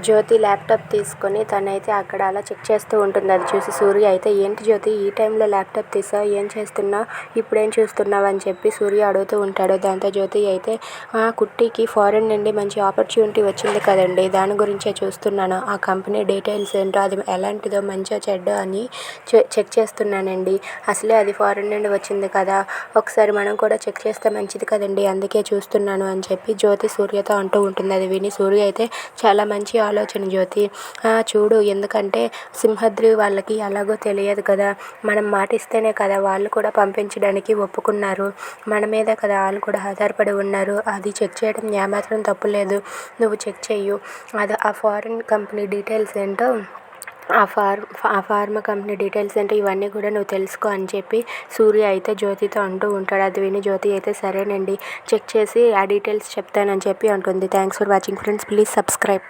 జ్యోతి laptop తీసుకొని తనైతే అక్కడ అలా చెక్ చేస్తూ ఉంటుంది. అది చూసి సూర్య అయితే ఏంటి జ్యోతి ఈ టైంలో ల్యాప్టాప్ తీసావు? ఏం చేస్తున్నావు ఇప్పుడేం చూస్తున్నావు? అని చెప్పి సూర్య అడుగుతూ ఉంటాడు. దాంతో జ్యోతి అయితే "ఆ, కుట్టికి ఫారెన్ నుండి మంచి ఆపర్చునిటీ వచ్చింది కదండి. దాని గురించే చూస్తున్నాను. ఆ కంపెనీ డీటెయిల్స్ ఏంటో అది ఎలాంటిదో మంచో చెడ్డో అని చె- చెక్ చేస్తున్నానండి. అసలే అది ఫారెన్ నుండి వచ్చింది కదా. ఒకసారి మనం కూడా చెక్ చేస్తే మంచిది కదండి. అందుకే చూస్తున్నాను అని చెప్పి జ్యోతి సూర్యతో అంటూ ఉంటుంది. అది విని సూర్య అయితే చాలా మంచి ఆలోచన జ్యోతి. చూడు ఎందుకంటే సింహద్రి వాళ్ళకి ఎలాగో తెలియదు కదా. మనం మాటిస్తేనే కదా వాళ్ళు కూడా పంపించడానికి ఒప్పుకున్నారు. మన మీద కదా వాళ్ళు కూడా ఆధారపడి ఉన్నారు. అది చెక్ చేయడం ఏమాత్రం తప్పు లేదు. నువ్వు చెక్ చెయ్యు. అది ఆ ఫారిన్ కంపెనీ డీటెయిల్స్ ఏంటో? ఆ ఫార్ ఆ ఫార్మా కంపెనీ డీటెయిల్స్ ఏంటో ఇవన్నీ కూడా నువ్వు తెలుసుకో అని చెప్పి సూర్య అయితే జ్యోతితో అంటూ ఉంటాడు. అది విని జ్యోతి అయితే సరేనండి చెక్ చేసి ఆ డీటెయిల్స్ చెప్తానని చెప్పి అంటుంది. Thanks for watching friends please subscribe